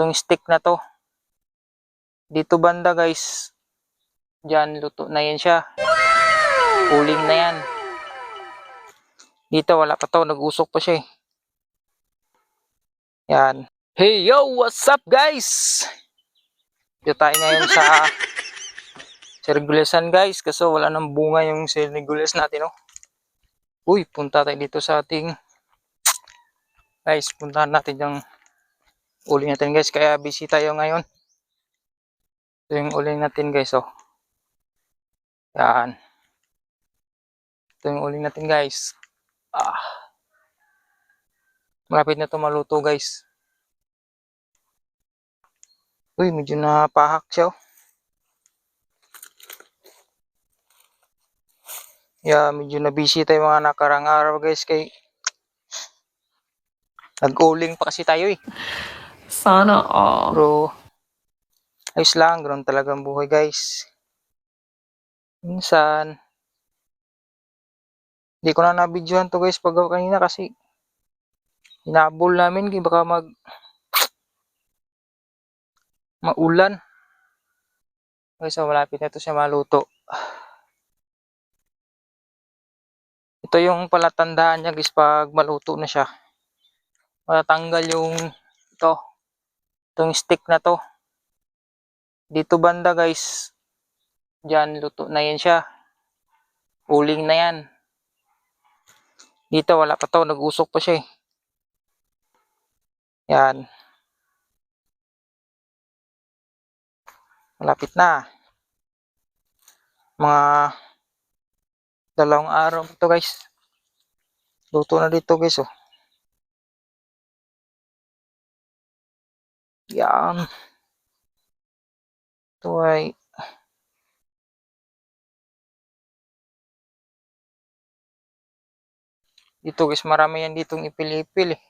Itong stick na to. Dito banda guys. Diyan luto na yan siya. Uling na yan. Dito wala pa to. Nag-usok pa siya eh. Yan. Hey yo! What's up guys? Dito tayo ngayon sa Sirgulesan guys. Kasi wala nang bunga yung Sirgules natin oh. Uy, punta tayo dito sa ating guys, puntahan natin yung uling natin guys. Kaya busy tayo ngayon. Ito yung uling natin guys oh. Yan. Ito yung uling natin guys. Ah. Malapit na ito maluto guys. Uy, medyo napahak siya oh. Yeah, medyo na busy tayo mga nakarang araw guys kay nag-uling pa kasi tayo eh. Sana all. Pero ayos lang, ganoon talaga ang buhay guys. Minsan hindi ko na nabidyohan to guys pag kanina kasi hinabol namin baka mag maulan. Okay, so malapit na ito siya maluto. Ito yung palatandaan niya guys pag maluto na siya. Matatanggal yung ito. Itong stick na to. Dito banda guys. Diyan luto na yan siya. Uling na yan. Dito wala pa to. Nag-usok pa siya eh. Yan. Malapit na. Mga dalawang araw to guys. Luto na dito guys oh. Yan. Ito ay dito guys marami yan ditong ipil-ipil eh.